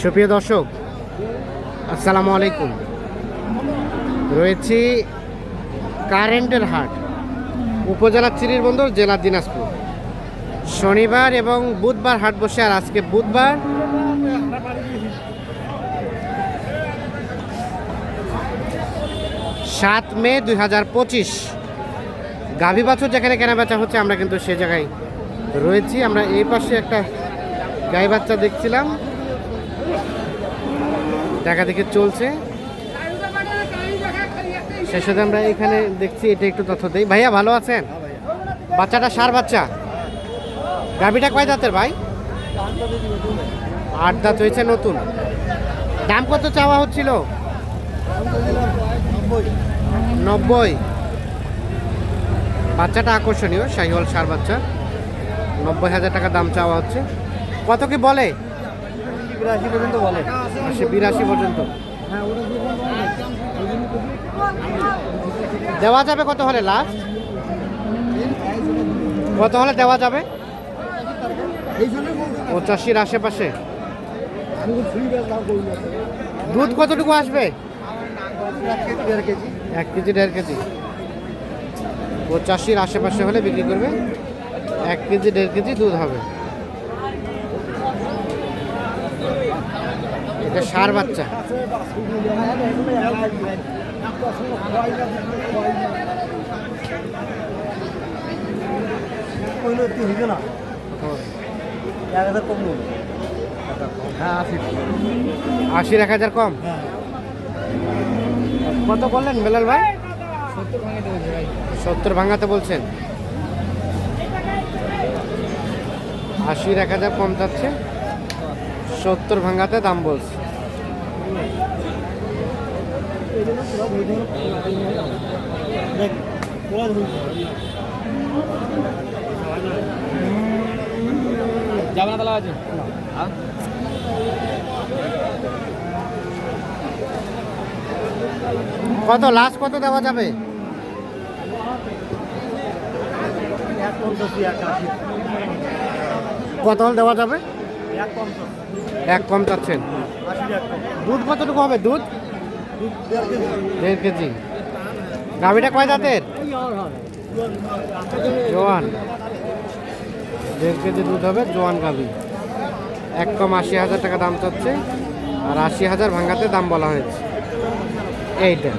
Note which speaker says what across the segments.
Speaker 1: সুপ্রিয় দর্শক, আসসালামু আলাইকুম। রয়েছি কারেন্টের হাট, উপজেলা চিরিরবন্দর জেলা দিনাজপুর। শনিবার এবং বুধবার হাট বসে, আর আজকে বুধবার সাত মে দুই হাজার পঁচিশ। গাভী বাছুর যেখানে কেনা বেচা হচ্ছে, আমরা কিন্তু সে জায়গায় রয়েছি। আমরা এই পাশে একটা গাই বাচ্চা দেখছিলাম। দেখা দেখে চলছে। সেই সাথে আমরা এখানে দেখছি, এটা একটু তথ্য দেই। ভাইয়া, ভালো আছেন? বাচ্চাটা সার বাচ্চা? গাভিটা কয় দাঁতের ভাই? আট দাঁত হয়েছে, নতুন। দাম কত চাওয়া হচ্ছিল? নব্বই। বাচ্চাটা আকর্ষণীয়, শাহিওয়াল সার বাচ্চা। নব্বই হাজার টাকা দাম চাওয়া হচ্ছে। কত কি বলে?
Speaker 2: বিরাশি পর্যন্ত বলে।
Speaker 1: আশি বিরাশি পর্যন্ত। দেওয়া যাবে কত হলে লাস্ট কত হলে দেওয়া যাবে? পঁচাশির আশেপাশে। দুধ কতটুকু আসবে? এক কেজি, দেড় কেজি। পঁচাশির আশেপাশে হলে বিক্রি করবে। এক কেজি, দেড় কেজি দুধ হবে। এটা সার বাচ্চা।
Speaker 2: আশি,
Speaker 1: এক হাজার কম? কত বললেন বেলাল ভাই?
Speaker 2: সত্তর
Speaker 1: ভাঙাতে বলছেন। আশির এক হাজার কম যাচ্ছে। সত্তর ভাঙাতে দাম বলছে।
Speaker 2: দেখ তোরা ধরুন যাবে না তাহলে আছে
Speaker 1: কত লাস্ট কত দেওয়া যাবে? কত দেওয়া যাবে?
Speaker 2: এক
Speaker 1: কম চাচ্ছেন? দুধ কতটুকু হবে দুধ?
Speaker 2: দেড় কেজি।
Speaker 1: গাভিটা কয় দাঁতের জোয়ান। দেড় কেজি দুধ হবে জোয়ান গাভি। এক কম আশি হাজার টাকা দাম চাচ্ছে আর আশি হাজার ভাঙাতে দাম বলা হয়েছে। এইটা।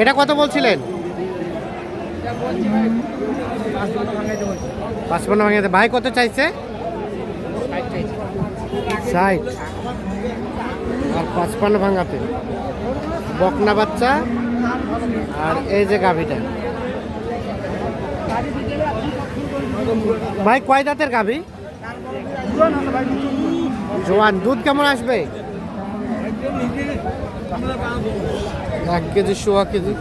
Speaker 1: এটা কত বলছিলেন? পাঁচপান্ন ভাঙাতে ভাই কত চাইছে? ষাট। আর পাঁচপান্ন ভাঙাতে। বকনা বাচ্চা। আর এই যে গাভিটা। ভাই, কয় দাঁতের গাভি? জোয়ান। দুধ কেমন আসবে? এক কেজি সোয়া কেজি।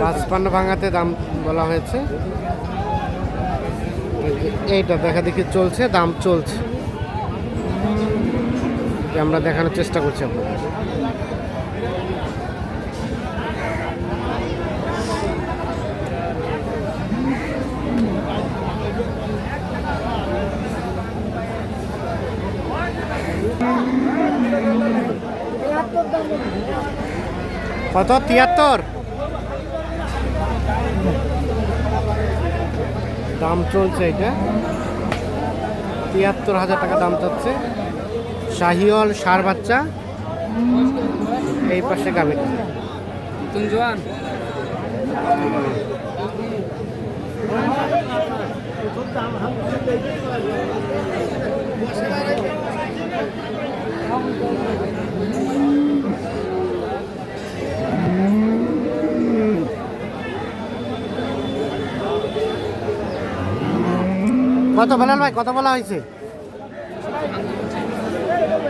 Speaker 1: পাঁচপান্ন ভাঙাতে দাম বলা হয়েছে। এইটা দেখা দেখি চলছে, দাম চলছে। আমরা দেখানোর চেষ্টা করছি আপনাদের। কত? তিয়াত্তর। দাম চলছে এটা। তিয়াত্তর হাজার টাকা দাম চাচ্ছে। শাহিওয়াল সার বাচ্চা। এই পাশে গাভিটা
Speaker 2: তুমি জোয়ান?
Speaker 1: কত বেলাল ভাই? কত বলা হয়েছে?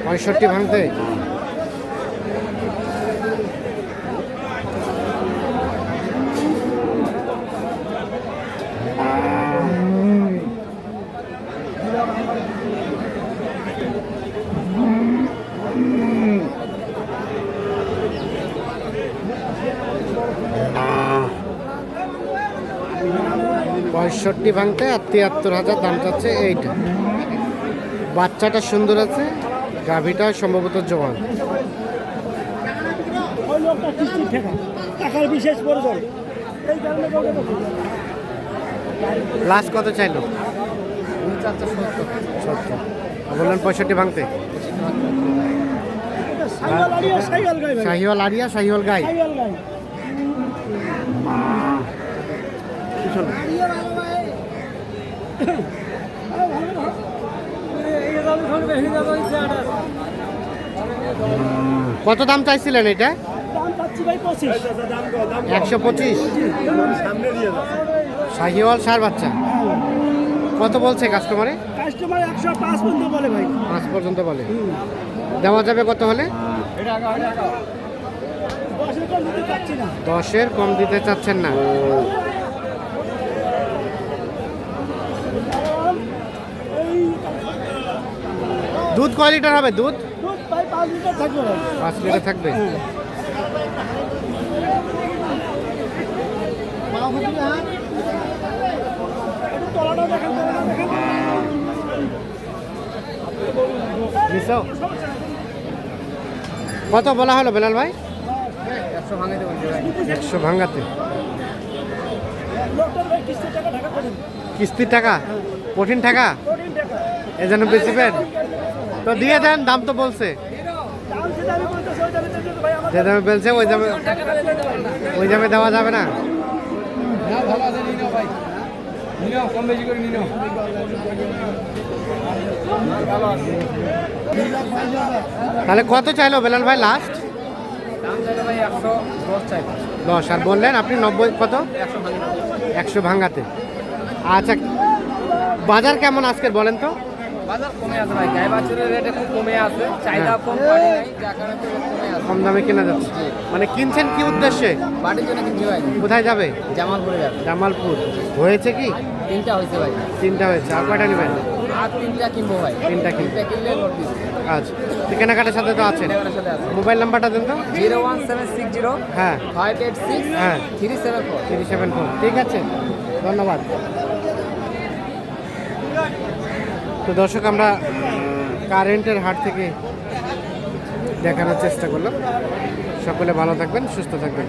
Speaker 1: পঁয়ষট্টি ভাঙতে। পঁয়ষট্টি ভাঙতে আর তিয়াত্তর হাজার দাম চাচ্ছে এইটা। বাচ্চাটা সুন্দর আছে গাভিটা সম্ভবত জোয়ান। লাস্ট কত চাইল? বললেন পঁয়ষট্টি ভাঙতে। শাহিওয়াল আরিয়া শাহিওয়াল গাই। পিছনে। কত দাম চাইছিলেন এটা? একশো পঁচিশ। শাহিওয়াল সার বাচ্চা। কত বলছে কাস্টমারে
Speaker 2: কাস্টমার একশো পাঁচ পর্যন্ত বলে। ভাই
Speaker 1: পাঁচ পর্যন্ত বলে দেওয়া যাবে কত হলে?
Speaker 2: দশের কম দিতে
Speaker 1: চাচ্ছেন না। দুধ কয় লিটার হবে? দুধ?
Speaker 2: পাঁচ লিটার থাকবে?
Speaker 1: কত বলা হলো বেলাল ভাই? একশো ভাঙাতে।
Speaker 2: কিস্তির টাকা?
Speaker 1: কঠিন টাকা।
Speaker 2: কোটিন টাকা
Speaker 1: এই জন্য বেচবেন তো দিয়ে দেন, দাম তো বলছে। যে দামে বলছে, ওই দামে ওই দামে দেওয়া যাবে না। তাহলে কত চাইলো বেলাল ভাই লাস্ট দশ। আর বললেন আপনি নব্বই কত? একশো ভাঙাতে। আচ্ছা বাজার কেমন আজকের বলেন তো?
Speaker 3: বাজার কমে আছে ভাই। গাই বাছুরের রেট একটু কমে আছে চাহিদা কম পানি নাই যার কারণে কমে আছে।
Speaker 1: কম দামে কেনা যাচ্ছে। মানে কিনছেন কি উদ্দেশ্যে?
Speaker 3: বাড়ির জন্য কিনছি ভাই।
Speaker 1: কোথায় যাবে?
Speaker 3: জামালপুরে যাবে।
Speaker 1: জামালপুর। হয়েছে কি?
Speaker 3: তিনটা হয়েছে ভাই।
Speaker 1: তিনটা হয়েছে। আর কয়টা নেবেন?
Speaker 3: আর তিনটা কিনবো ভাই।
Speaker 1: তিনটা কিনবেন।
Speaker 3: কিনলে
Speaker 1: আচ্ছা। তো কেনাকাটার সাথে তো
Speaker 3: আছে।
Speaker 1: মোবাইল নাম্বারটা দেন তো।
Speaker 3: Zero one seven six zero
Speaker 1: হ্যাঁ।
Speaker 3: ফাইভ এইট সিক্স
Speaker 1: হ্যাঁ।
Speaker 3: Three seven four.
Speaker 1: Three seven four. ঠিক আছে। ধন্যবাদ। তো দর্শক আমরা কারেন্টের হাট থেকে দেখানোর চেষ্টা করলাম। সকলে ভালো থাকবেন সুস্থ থাকবেন।